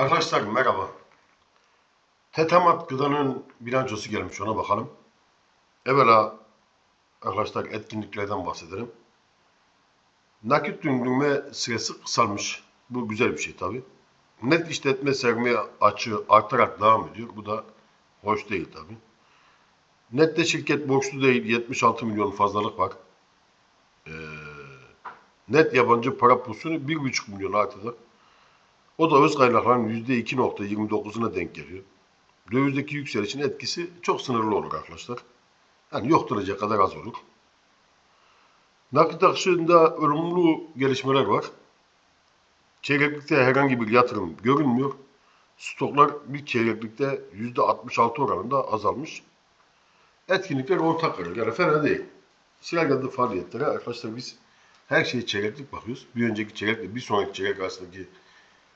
Arkadaşlar merhaba. Tetemat gıdanın bilançosu gelmiş ona bakalım. Evvela arkadaşlar etkinliklerden bahsedelim. Nakit döndürme süresi kısalmış. Bu güzel bir şey tabi. Net işletme sermaye açığı artarak devam ediyor. Bu da hoş değil tabi. Nette şirket borçlu değil. 76 milyon fazlalık var. Ee, net yabancı para pozisyonu 1,5 milyon artıda. O da öz kaynakların %2.29'una denk geliyor. Dövizdeki yükselişin etkisi çok sınırlı olur arkadaşlar. Yani yok duracak kadar az olur. Nakit akışında olumlu gelişmeler var. Çeyreklikte herhangi bir yatırım görünmüyor. Stoklar bir çeyreklikte %66 oranında azalmış. Etkinlikler ortak karar. Yani fena değil. Geldi faaliyetlere. Arkadaşlar biz her şeye çeyreklik bakıyoruz. Bir önceki çeyrekle bir sonraki çeyrek arasındaki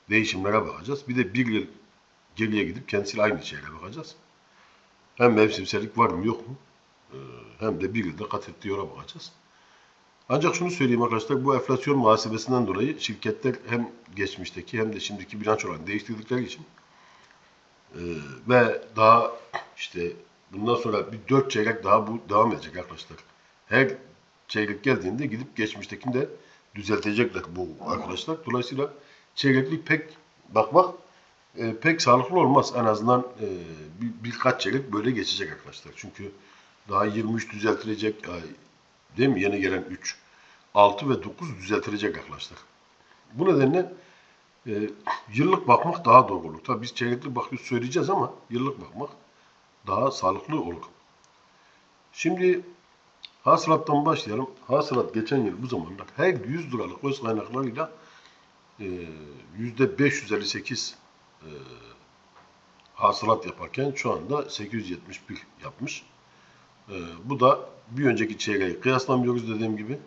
değişimlere bakacağız. Bir de bir yıl geriye gidip kendisiyle aynı şeylere bakacağız. Hem mevsimsellik var mı yok mu? Ee, Hem de bir yılda kat ettiği yora bakacağız. Ancak şunu söyleyeyim arkadaşlar, bu enflasyon muhasebesinden dolayı şirketler hem geçmişteki hem de şimdiki bilançolarını değiştirdikleri için e, ve daha işte bundan sonra bir dört çeyrek daha bu devam edecek arkadaşlar. Her çeyrek geldiğinde gidip geçmiştekini de düzeltecekler bu arkadaşlar. Dolayısıyla çeyreklik pek bakmak e, pek sağlıklı olmaz. En azından e, bir, birkaç çeyrek böyle geçecek arkadaşlar. Çünkü daha 23 düzeltilecek, ay, değil mi? Yeni gelen 3, 6 ve 9 düzeltilecek arkadaşlar. Bu nedenle e, yıllık bakmak daha doğru olur. Tabii biz çeyreklik bakıyoruz söyleyeceğiz ama yıllık bakmak daha sağlıklı olur. Şimdi hasılattan başlayalım. Hasılat geçen yıl bu zamanlar her 100 liralık öz kaynaklarıyla yüzde 558 e, hasılat yaparken şu anda 871 yapmış. E, bu da bir önceki çeyreği kıyaslamıyoruz dediğim gibi.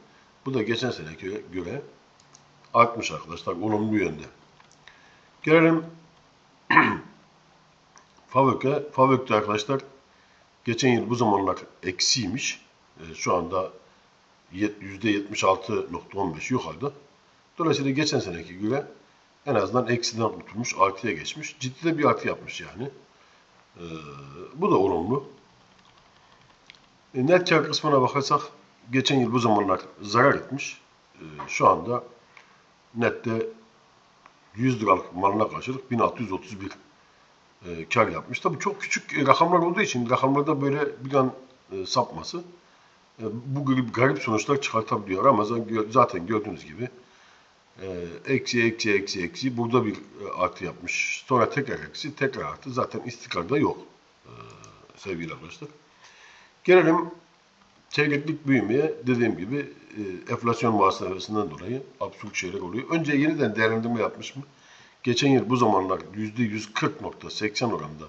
Bu da geçen seneye göre artmış arkadaşlar olumlu yönde. Gelelim Favök'e. Favök'te arkadaşlar geçen yıl bu zamanlar eksiymiş. E, şu anda %76.15 yukarıda. Dolayısıyla geçen seneki göre en azından eksiden kurtulmuş, artıya geçmiş. Ciddi de bir artı yapmış yani. Ee, bu da olumlu. E, net kar kısmına bakarsak geçen yıl bu zamanlar zarar etmiş. E, şu anda nette 100 liralık malına karşılık 1631 e, kar yapmış. Tabii çok küçük rakamlar olduğu için rakamlarda böyle bir an e, sapması e, bu gibi garip sonuçlar çıkartabiliyor. Gö- zaten gördüğünüz gibi e, eksi eksi eksi eksi burada bir e, artı yapmış. Sonra tekrar eksi tekrar artı. Zaten istikrarda yok e, sevgili arkadaşlar. Gelelim çeyreklik büyümeye dediğim gibi e, enflasyon muhasebesinden dolayı absürt şeyler oluyor. Önce yeniden değerlendirme yapmış mı? Geçen yıl bu zamanlar %140.80 oranında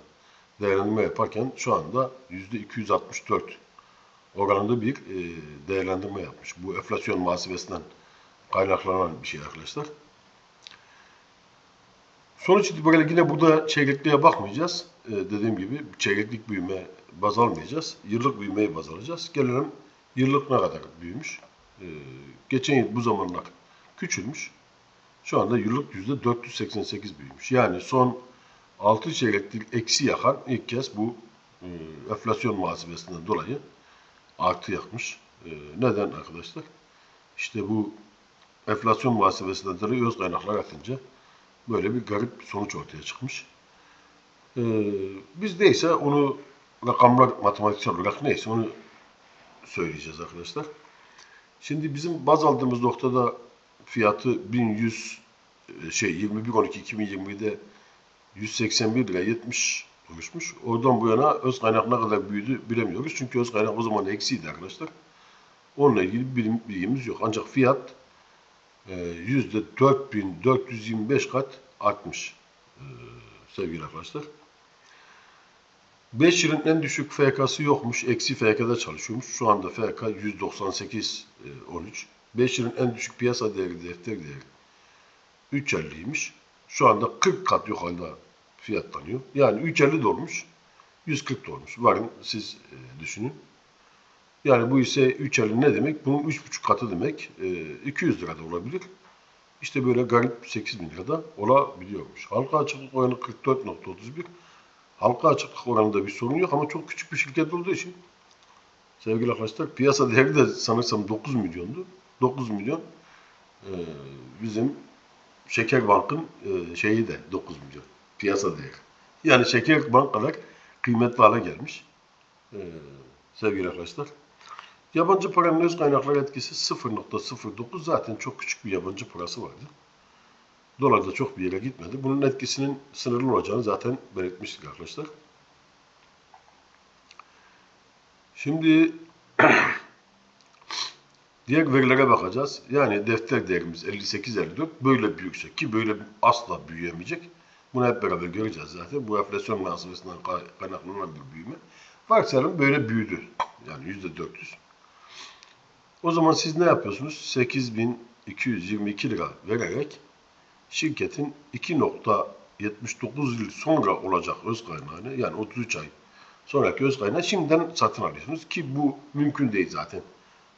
değerlendirme yaparken şu anda %264 oranında bir e, değerlendirme yapmış. Bu enflasyon muhasebesinden kaynaklanan bir şey arkadaşlar. Sonuç itibariyle yine burada çeyrekliğe bakmayacağız. Ee, dediğim gibi çeyreklik büyüme baz almayacağız. Yıllık büyümeye baz alacağız. Gelelim yıllık ne kadar büyümüş. Ee, geçen yıl bu zamanlar küçülmüş. Şu anda yıllık yüzde 488 büyümüş. Yani son 6 çeyreklik eksi yakan ilk kez bu e, enflasyon muhasebesinden dolayı artı yakmış. E, neden arkadaşlar? İşte bu enflasyon muhasebesinden dolayı öz kaynaklar artınca böyle bir garip sonuç ortaya çıkmış. Ee, biz neyse onu rakamlar matematiksel olarak neyse onu söyleyeceğiz arkadaşlar. Şimdi bizim baz aldığımız noktada fiyatı 1100 e, şey 21 12 2020'de 181 lira 70 oluşmuş. Oradan bu yana öz kaynak ne kadar büyüdü bilemiyoruz. Çünkü öz kaynak o zaman eksiydi arkadaşlar. Onunla ilgili bir bilgimiz yok. Ancak fiyat yüzde 4425 kat artmış e, sevgili arkadaşlar. 5 yılın en düşük FK'sı yokmuş. Eksi FK'da çalışıyormuş. Şu anda FK 198 e, 13. 5 yılın en düşük piyasa değeri defter değeri 3.50'ymiş. Şu anda 40 kat yukarıda fiyatlanıyor. Yani 3.50 de olmuş. 140 da olmuş. Varın siz e, düşünün. Yani bu ise 3.50 ne demek? Bunun 3.5 katı demek. E, 200 lira da olabilir. işte böyle garip 8 bin lirada olabiliyormuş. Halka açıklık oranı 44.31. Halka açıklık oranında bir sorun yok ama çok küçük bir şirket olduğu için sevgili arkadaşlar piyasa değeri de sanırsam 9 milyondu. 9 milyon e, bizim Şeker Bank'ın e, şeyi de 9 milyon piyasa değeri. Yani Şeker Bank kadar kıymetli hale gelmiş e, sevgili arkadaşlar. Yabancı paranın öz kaynaklar etkisi 0.09 zaten çok küçük bir yabancı parası vardı. Dolar da çok bir yere gitmedi. Bunun etkisinin sınırlı olacağını zaten belirtmiştik arkadaşlar. Şimdi diğer verilere bakacağız. Yani defter değerimiz 58-54 böyle büyükse ki böyle asla büyüyemeyecek. Bunu hep beraber göreceğiz zaten. Bu enflasyon münasebesinden kaynaklanan bir büyüme. Varsayalım böyle büyüdü. Yani %400. O zaman siz ne yapıyorsunuz? 8222 lira vererek şirketin 2.79 yıl sonra olacak öz kaynağını yani 33 ay sonraki öz kaynağı şimdiden satın alıyorsunuz ki bu mümkün değil zaten.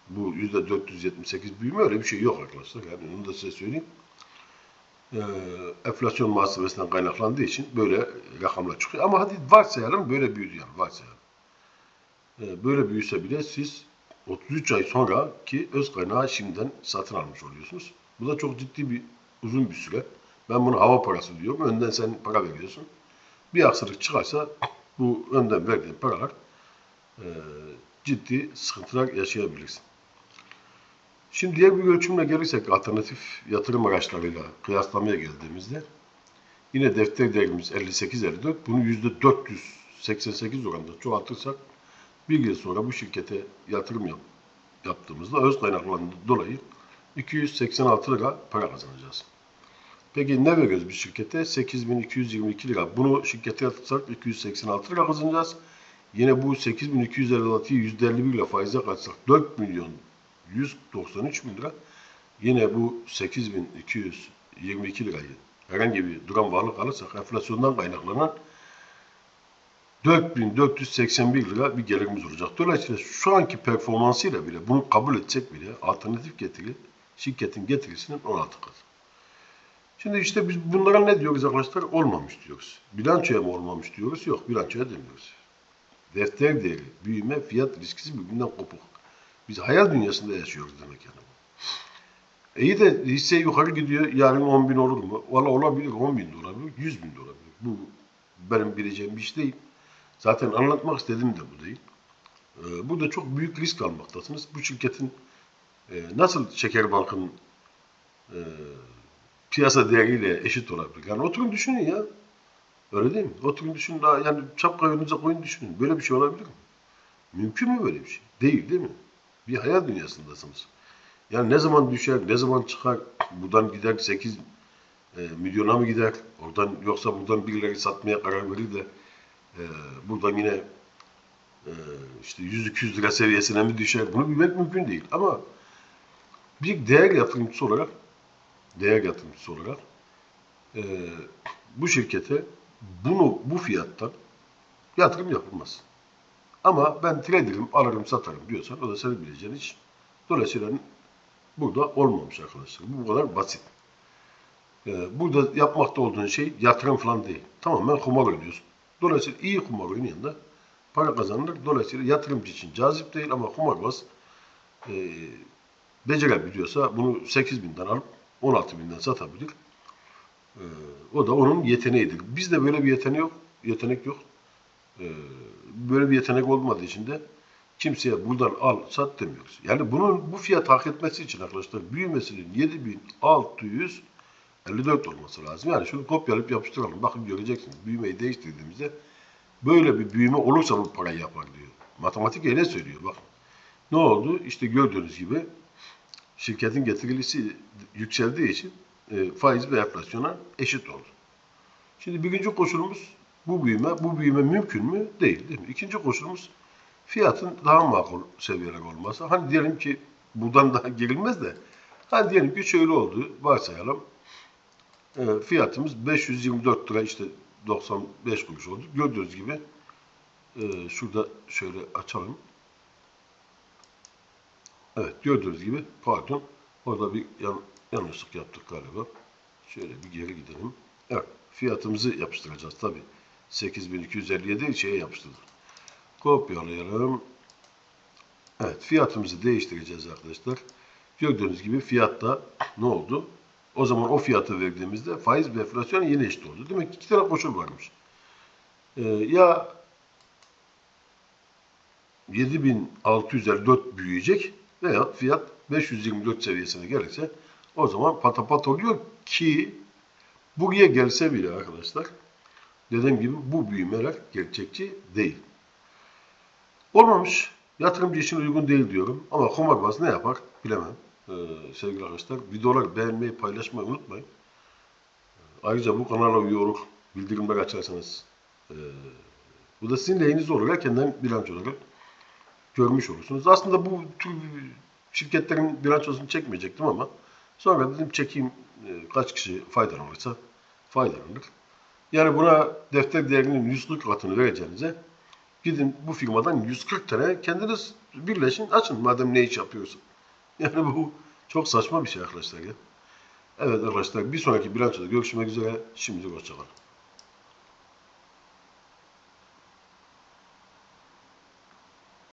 Bu %478 büyüme öyle bir şey yok arkadaşlar. Yani onu da size söyleyeyim. Ee, enflasyon muhasebesinden kaynaklandığı için böyle rakamlar çıkıyor. Ama hadi varsayalım böyle büyüdü yani varsayalım. Ee, böyle büyüse bile siz 33 ay sonra ki öz kaynağı şimdiden satın almış oluyorsunuz. Bu da çok ciddi bir uzun bir süre. Ben bunu hava parası diyorum. Önden sen para veriyorsun. Bir aksilik çıkarsa bu önden verdiğin paralar e, ciddi sıkıntılar yaşayabilirsin. Şimdi diğer bir ölçümle gelirsek alternatif yatırım araçlarıyla kıyaslamaya geldiğimizde yine defter değerimiz 58-54 bunu %488 oranında çoğaltırsak bir yıl sonra bu şirkete yatırım yap, yaptığımızda öz kaynaklarından dolayı 286 lira para kazanacağız. Peki ne veriyoruz bir şirkete? 8222 lira. Bunu şirkete yatırsak 286 lira kazanacağız. Yine bu 8256'yı %51 ile faize katsak 4 milyon 193 bin lira. Yine bu 8222 lirayı herhangi bir duran varlık alırsak enflasyondan kaynaklanan 4481 lira bir gelirimiz olacak. Dolayısıyla şu anki performansıyla bile bunu kabul etsek bile alternatif getiri şirketin getirisinin 16 katı. Şimdi işte biz bunlara ne diyoruz arkadaşlar? Olmamış diyoruz. Bilançoya mı olmamış diyoruz? Yok bilançoya demiyoruz. Defter değeri, büyüme, fiyat ilişkisi birbirinden kopuk. Biz hayal dünyasında yaşıyoruz demek yani. E iyi de hisse yukarı gidiyor. Yarın 10 bin olur mu? Valla olabilir. 10 bin de olabilir. 100 bin de olabilir. Bu benim bileceğim bir iş değil. Zaten anlatmak istediğim de bu değil. Ee, burada çok büyük risk almaktasınız. Bu şirketin e, nasıl Şeker Bank'ın e, piyasa değeriyle eşit olabilir? Yani oturun düşünün ya. Öyle değil mi? Oturun düşünün. Daha, yani çapka önünüze koyun düşünün. Böyle bir şey olabilir mi? Mümkün mü böyle bir şey? Değil değil mi? Bir hayal dünyasındasınız. Yani ne zaman düşer, ne zaman çıkar, buradan gider 8 e, milyona mı gider, oradan yoksa buradan birileri satmaya karar verir de e, buradan yine e, işte 100-200 lira seviyesine mi düşer, bunu bilmek mümkün değil. Ama bir değer yatırımcısı olarak, değer yatırımcısı olarak e, bu şirkete bunu bu fiyattan yatırım yapılmaz. Ama ben trader'im, alırım, satarım diyorsan o da senin bileceğin iş. Dolayısıyla burada olmamış arkadaşlar. Bu kadar basit. Ee, burada yapmakta olduğun şey yatırım falan değil. Tamamen kumar oynuyorsun. Dolayısıyla iyi kumar oynayan da para kazanılır. Dolayısıyla yatırımcı için cazip değil ama kumarbaz e, becerebiliyorsa bunu 8 binden alıp 16 binden satabilir. E, o da onun yeteneğidir. Bizde böyle bir yetenek yok. Yetenek yok. E, böyle bir yetenek olmadığı için de kimseye buradan al, sat demiyoruz. Yani bunun bu fiyat hak etmesi için arkadaşlar büyümesinin 7654 olması lazım. Yani şunu kopyalayıp yapıştıralım. Bakın göreceksiniz. Büyümeyi değiştirdiğimizde böyle bir büyüme olursa bu parayı yapar diyor. Matematik öyle söylüyor. Bak. Ne oldu? İşte gördüğünüz gibi şirketin getirilisi yükseldiği için e, faiz ve enflasyona eşit oldu. Şimdi birinci koşulumuz bu büyüme. Bu büyüme mümkün mü? Değil değil mi? İkinci koşulumuz fiyatın daha makul seviyeler olması. Hani diyelim ki buradan daha girilmez de hani diyelim ki şöyle oldu varsayalım. E, fiyatımız 524 lira işte 95 kuruş oldu. Gördüğünüz gibi e, şurada şöyle açalım. Evet gördüğünüz gibi pardon Orada bir yan, yanlışlık yaptık galiba. Şöyle bir geri gidelim. Evet. Fiyatımızı yapıştıracağız tabi. 8257 şeye yapıştırdık. Kopyalayalım. Evet. Fiyatımızı değiştireceğiz arkadaşlar. Gördüğünüz gibi fiyatta ne oldu? O zaman o fiyatı verdiğimizde faiz ve enflasyon yine eşit oldu. Demek ki iki tane koşul varmış. Ee, ya 7654 büyüyecek veya fiyat 524 seviyesine gelirse o zaman patapat oluyor ki buraya gelse bile arkadaşlar dediğim gibi bu büyümeler gerçekçi değil. Olmamış. Yatırımcı için uygun değil diyorum. Ama kumarbaz ne yapar bilemem. Ee, sevgili arkadaşlar videoları beğenmeyi paylaşmayı unutmayın. Ayrıca bu kanala üye olup bildirimleri açarsanız e, bu da sizin lehinize olur. Erkenden bilançoları görmüş olursunuz. Aslında bu tür şirketlerin bilançosunu çekmeyecektim ama sonra dedim çekeyim e, kaç kişi faydalanırsa faydalanır. Yani buna defter değerinin 140 katını vereceğinize gidin bu firmadan 140 tane kendiniz birleşin açın madem ne iş yapıyorsun. Yani bu çok saçma bir şey arkadaşlar ya. Evet arkadaşlar bir sonraki bilançoda görüşmek üzere. Şimdilik hoşçakalın.